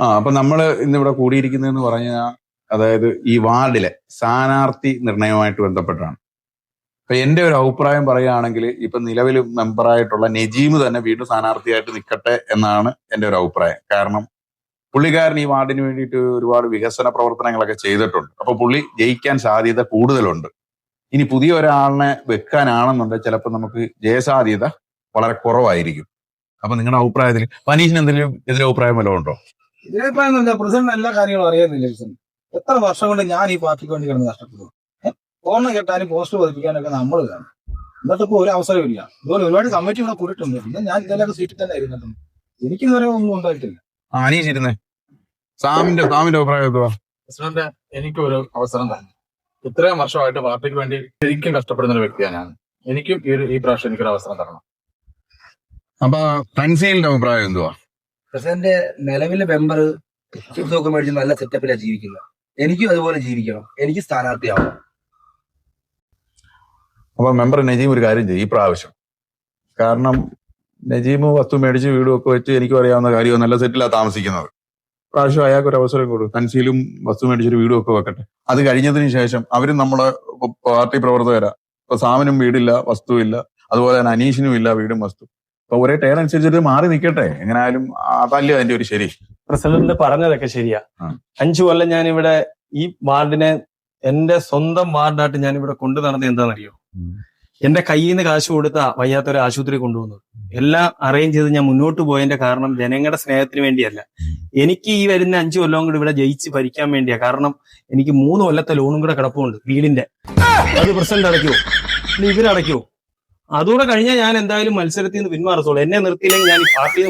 ആ അപ്പൊ നമ്മൾ ഇന്നിവിടെ കൂടിയിരിക്കുന്നതെന്ന് പറഞ്ഞാൽ അതായത് ഈ വാർഡിലെ സ്ഥാനാർത്ഥി നിർണയവുമായിട്ട് ബന്ധപ്പെട്ടാണ്. അപ്പൊ എന്റെ ഒരു അഭിപ്രായം പറയുകയാണെങ്കിൽ ഇപ്പൊ നിലവിൽ മെമ്പറായിട്ടുള്ള നജീം തന്നെ വീണ്ടും സ്ഥാനാർത്ഥിയായിട്ട് നിൽക്കട്ടെ എന്നാണ് എന്റെ ഒരു അഭിപ്രായം. കാരണം പുള്ളിക്കാരൻ ഈ വാർഡിന് വേണ്ടിയിട്ട് ഒരുപാട് വികസന പ്രവർത്തനങ്ങളൊക്കെ ചെയ്തിട്ടുണ്ട്. അപ്പൊ പുള്ളി ജയിക്കാൻ സാധ്യത കൂടുതലുണ്ട്. ഇനി പുതിയ ഒരാളിനെ വെക്കാനാണെന്നുണ്ടെങ്കിൽ ചിലപ്പോൾ നമുക്ക് ജയസാധ്യത വളരെ കുറവായിരിക്കും. അപ്പൊ നിങ്ങളുടെ അഭിപ്രായത്തിൽ പനീഷിന് എന്തെങ്കിലും എതിരെ അഭിപ്രായം വല്ലതും ഉണ്ടോ? ഇതിനിപ്പം പ്രസിഡന്റ് എല്ലാ കാര്യങ്ങളും അറിയാന്നില്ല പ്രസിഡന്റ്. എത്ര വർഷം കൊണ്ട് ഞാൻ ഈ പാർട്ടിക്ക് വേണ്ടി കിടന്ന് നഷ്ടപ്പെടുന്നു ഓർമ്മ കെട്ടാനും പോസ്റ്റ് പതിപ്പിക്കാനൊക്കെ നമ്മൾ കാണും എന്നിട്ട് ഇപ്പോൾ ഒരു അവസരമില്ല ഇതുപോലെ ഒരുപാട് കമ്മിറ്റി ഇവിടെ കൂടിയിട്ടുണ്ട്. പിന്നെ ഞാൻ ഇതിലൊക്കെ സീറ്റിൽ തന്നെ ഇരുന്നിട്ടുണ്ട് എനിക്ക് ഇതുവരെ ഒന്നും ഉണ്ടായിട്ടില്ല. ആ അനീഷ് ഇരുന്നേ. സാമിന്റെ സാമിന്റെ അഭിപ്രായം പ്രസിഡന്റ് എനിക്ക് ഒരു അവസരം തന്നെ ഇത്രയും വർഷമായിട്ട് പാർട്ടിക്ക് വേണ്ടി ശരിക്കും കഷ്ടപ്പെടുന്ന ഒരു വ്യക്തിയാണ് ഞാൻ. എനിക്കും ഈ ഒരു- ഈ പ്രാവശ്യം എനിക്കൊരു അവസരം തരണം. അപ്പൊ തൻസീലിന്റെ അഭിപ്രായം എന്തുവാ? പ്രസിഡന്റ് നിലവിലെ മെമ്പർ ഒക്കെ മേടിച്ച് നല്ല സെറ്റപ്പിലാണ് ജീവിക്കുന്നത്. എനിക്കും അതുപോലെ ജീവിക്കണം. എനിക്ക് സ്ഥാനാർത്ഥിയാവണം. അപ്പൊ മെമ്പർ നജീം ഒരു കാര്യം ചെയ്യും ഈ പ്രാവശ്യം. കാരണം നജീം വസ്തു മേടിച്ച് വീടും ഒക്കെ വെച്ച് എനിക്ക് അറിയാവുന്ന കാര്യം നല്ല സെറ്റിലാണ് താമസിക്കുന്നത്. പ്രാവശ്യം അയാൾക്ക് ഒരു അവസരം കൊടുക്കും തൻസീലും വസ്തു മേടിച്ചൊരു വീടും ഒക്കെ വെക്കട്ടെ. അത് കഴിഞ്ഞതിന് ശേഷം അവരും നമ്മളെ പാർട്ടി പ്രവർത്തകരാ. ഇപ്പൊ സാമനും വീടില്ല വസ്തുവില്ല. അതുപോലെ തന്നെ അനീഷിനും ഇല്ല വീടും വസ്തു അപ്പൊ ഒരേ ടേൺ അനുസരിച്ചിട്ട് മാറി നിൽക്കട്ടെ എങ്ങനെയായാലും അതല്ലേ അതിന്റെ ഒരു ശരി. പ്രസിഡന്റ് പറഞ്ഞതൊക്കെ ശരിയാ. അഞ്ചു കൊല്ലം ഞാൻ ഇവിടെ ഈ വാർഡിനെ എന്റെ സ്വന്തം വാർഡായിട്ട് ഞാൻ ഇവിടെ കൊണ്ടു നടന്നത് എന്താണെന്നറിയോ. എന്റെ കയ്യിൽ നിന്ന് കാശ് കൊടുത്ത വയ്യാത്തൊരു ആശുപത്രി കൊണ്ടുവന്നത് എല്ലാം അറേഞ്ച് ചെയ്ത് ഞാൻ മുന്നോട്ട് പോയതിന്റെ കാരണം ജനങ്ങളുടെ സ്നേഹത്തിന് വേണ്ടിയല്ല. എനിക്ക് ഈ വരുന്ന അഞ്ചു കൊല്ലം കൂടി ഇവിടെ ജയിച്ച് ഭരിക്കാൻ വേണ്ടിയാ. കാരണം എനിക്ക് മൂന്ന് കൊല്ലത്തെ ലോണും കൂടെ കിടപ്പുണ്ട് വീടിന്റെ. അത് പ്രസിഡന്റ് അടയ്ക്കുമോ ഇവരടയ്ക്കുമോ അതുകൂടെ കഴിഞ്ഞാൽ ഞാൻ എന്തായാലും മത്സരത്തിൽ നിന്ന് പിന്മാറത്തുള്ളൂ. എന്നെ നിർത്തിയില്ലെങ്കിൽ ഞാൻ ഈ പാർട്ടിയിൽ